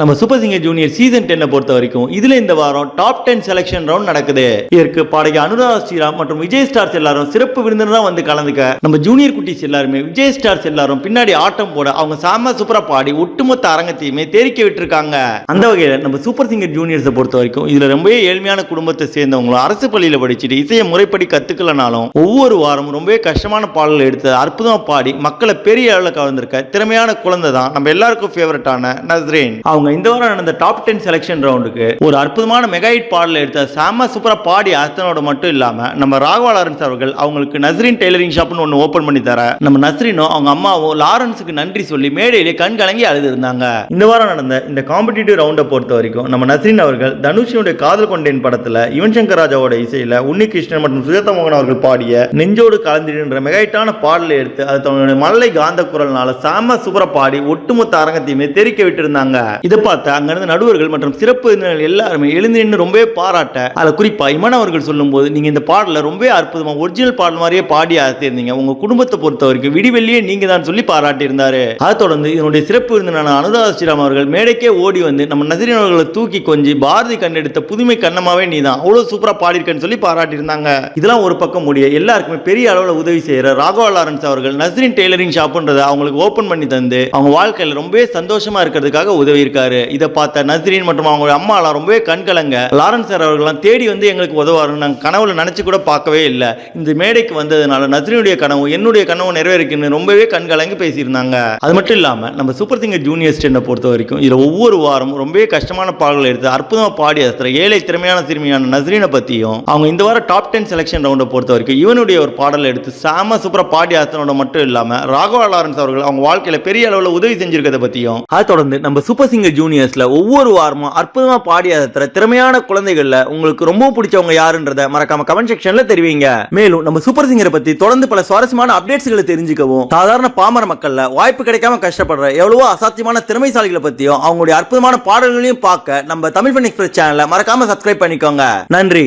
நம்ம super singer junior season டென்னை பொறுத்த வரைக்கும் இதுல இந்த வாரம் டாப் டென் செலக்ஷன் ரவுண்ட் நடக்குது. இதற்கு பாடகி அனுராதா ஸ்ரீராம் மற்றும் விஜய் ஸ்டார்ஸ் எல்லாரும் சிறப்பு விருந்தினரா வந்து கலந்துக்க நம்ம ஜூனியர் குட்டிஸ் எல்லாருமே விஜய் ஸ்டார்ஸ் எல்லாரும் பின்னாடி ஆட்டம் போட அவங்க சாம சூப்பரா பாடி ஒட்டுமொத்த அரங்கத்தையுமே தெரிக்க விட்டுருக்காங்க. அந்த வகையில நம்ம சூப்பர் சிங்கர் ஜூனியர்ஸை பொறுத்த வரைக்கும் இதுல ரொம்பவே ஏழ்மையான குடும்பத்தை சேர்ந்தவங்களும் அரசு பள்ளியில படிச்சுட்டு இசையை முறைப்படி கத்துக்கலனாலும் ஒவ்வொரு வாரமும் ரொம்பவே கஷ்டமான பாடல்கள் எடுத்து அற்புதமா பாடி மக்களை பெரிய அளவில் கவர்ந்திருக்க திறமையான குழந்தை தான் நம்ம எல்லாருக்கும் ஃபேவரட்டான நஸ்ரேன். அவங்க இந்த வாரம் நடந்த டாப் டென் செலெக்ஷன் ரவுண்டுக்கு ஒரு அற்புதமான மெகாஹிட் பாடல் எடுத்த செம்ம சூப்பராக பாடி அர்த்தனோட மட்டும் இல்லாமல் நம்ம ராகவா லாரன்ஸ் அவர்கள் அவங்களுக்கு நஸ்ரின் டெய்லரிங் ஷாப்னு ஒன்று ஓப்பன் பண்ணி தர நம்ம நஸ்ரினும் அவங்க அம்மாவும் லாரன்ஸுக்கு நன்றி சொல்லி மேடையிலே கண் கலங்கி அழுது இருந்தாங்க இந்த வாரம் நடந்த இந்த காம்படிட்டிவ் ரவுண்டை பொறுத்த வரைக்கும் நம்ம நஸ்ரின் அவர்கள் தனுஷினுடைய காதல் கொண்டேன் படத்தில் யுவன் சங்கர் ராஜாவோட இசையில் உன்னி கிருஷ்ணன் மற்றும் சுஜாதா மோகன் அவர்கள் பாடிய நெஞ்சோடு கலந்திடுன்ற மெகாயிட்டான பாடலை எடுத்து அது தன்னுடைய மல்லை காந்த குரல்னால சாம சூப்பரா பாடி ஒட்டுமொத்த அரங்கத்தையுமே தெரிக்க விட்டிருந்தாங்க. இதை பார்த்து அங்கிருந்த நடுவர்கள் மற்றும் சிறப்பு விருந்தினர்கள் எல்லாருமே எழுந்து நின்று ரொம்பவே பாராட்ட அதில் குறிப்பா இமன் அவர்கள் சொல்லும்போது நீங்க இந்த பாடல ரொம்ப அற்புதமா ஒரிஜினல் பாடல் மாதிரியே பாடி ஆத்திருந்தீங்க உங்க குடும்பத்தை பொறுத்த வரைக்கும் விடிவெள்ளியே நீங்க தான் சொல்லி பாராட்டி இருந்தாரு அதை தொடர்ந்து இதனுடைய சிறப்பு விருந்தினான அனுராதா ஸ்ரீராம் அவர்கள் மேடைக்கே ஓடி வந்து நம்ம நசரின் அவர்களை தூக்கி கொஞ்சி பாரதி கண்டெடுத்த புதுமை கண்ணமாவே நீ தான் அவ்வளவு சூப்பரா பாடியிருக்கேன்னு சொல்லி பாராட்டி இருந்தாங்க இதெல்லாம் ஒரு பக்கம் முடிய எல்லாருக்குமே பெரிய அளவில் உதவி செய்யற ராகவா லாரன்ஸ் அவர்கள் நஸ்ரின் டெய்லரிங் ஷாப்ன்றதை அவங்களுக்கு ஓபன் பண்ணி தந்து அவங்க வாழ்க்கையில ரொம்பவே சந்தோஷமா இருக்கிறதுக்காக உதவி இருக்காரு இதை பார்த்த நஸ்ரீன் மற்றும் அவங்க அம்மாலாம் ரொம்பவே கண்கலங்க. லாரன்ஸ் சார் அவர்கள்லாம் தேடி வந்து எங்களுக்கு உதவாருன்னு நாங்கள் கனவுல நினைச்சு கூட பார்க்கவே இல்லை. இந்த மேடைக்கு வந்ததுனால நஸ்ரீனுடைய கனவு என்னுடைய கனவு நிறைவேறிக்குன்னு ரொம்பவே கண்கலங்கி பேசியிருந்தாங்க. அது மட்டும் இல்லாம நம்ம சூப்பர் சிங்கர் ஜூனியர் ஸ்டென்னை பொறுத்த வரைக்கும் இதுல ஒவ்வொரு வாரம் ரொம்பவே கஷ்டமான பாடல்கள் எடுத்து அற்புதமா பாடி அசத்துற ஏழை திறமையான சிறுமியான நஸ்ரீனை பத்தியும் அவங்க இந்த வாரம் டாப் டென் செலக்ஷன் ரவுண்டை பொறுத்த வரைக்கும் இவனுடைய ஒரு பாடலை எடுத்து சாம சூப்பரா பாடி அசனோட மட்டும் இல்லாம ராகவா லாரன்ஸ் அவர்கள் அவங்க வாழ்க்கையில பெரிய அளவுல உதவி செஞ்சிருக்கிறத பத்தியும் அதை தொடர்ந்து நம்ம சூப்பர் சிங்கர் ஜூனியர்ஸ்ல ஒவ்வொரு வாரமும் அற்புதமாக பாடி திறமையான குழந்தைகளில் உங்களுக்கு ரொம்ப பிடிச்சவங்க யாருன்றத மறக்காம கமெண்ட் செக்ஷன்ல தெரிவிங்க. மேலும் நம்ம சூப்பர் சிங்கரை பற்றி தொடர்ந்து பல சுவாரஸ்யமான அப்டேட்ஸ்களை தெரிஞ்சுக்கவும் சாதாரண பாமர மக்களில் வாய்ப்பு கிடைக்காம கஷ்டப்படுற எவ்வளவோ அசாத்தியமான திறமைசாலிகளை பற்றியும் அவங்களுடைய அற்புதமான பாடல்களையும் பார்க்க நம்ம தமிழ் ஃபன் எக்ஸ்பிரஸ் சேனலை மறக்காம சப்ஸ்கிரைப் பண்ணிக்கோங்க. நன்றி.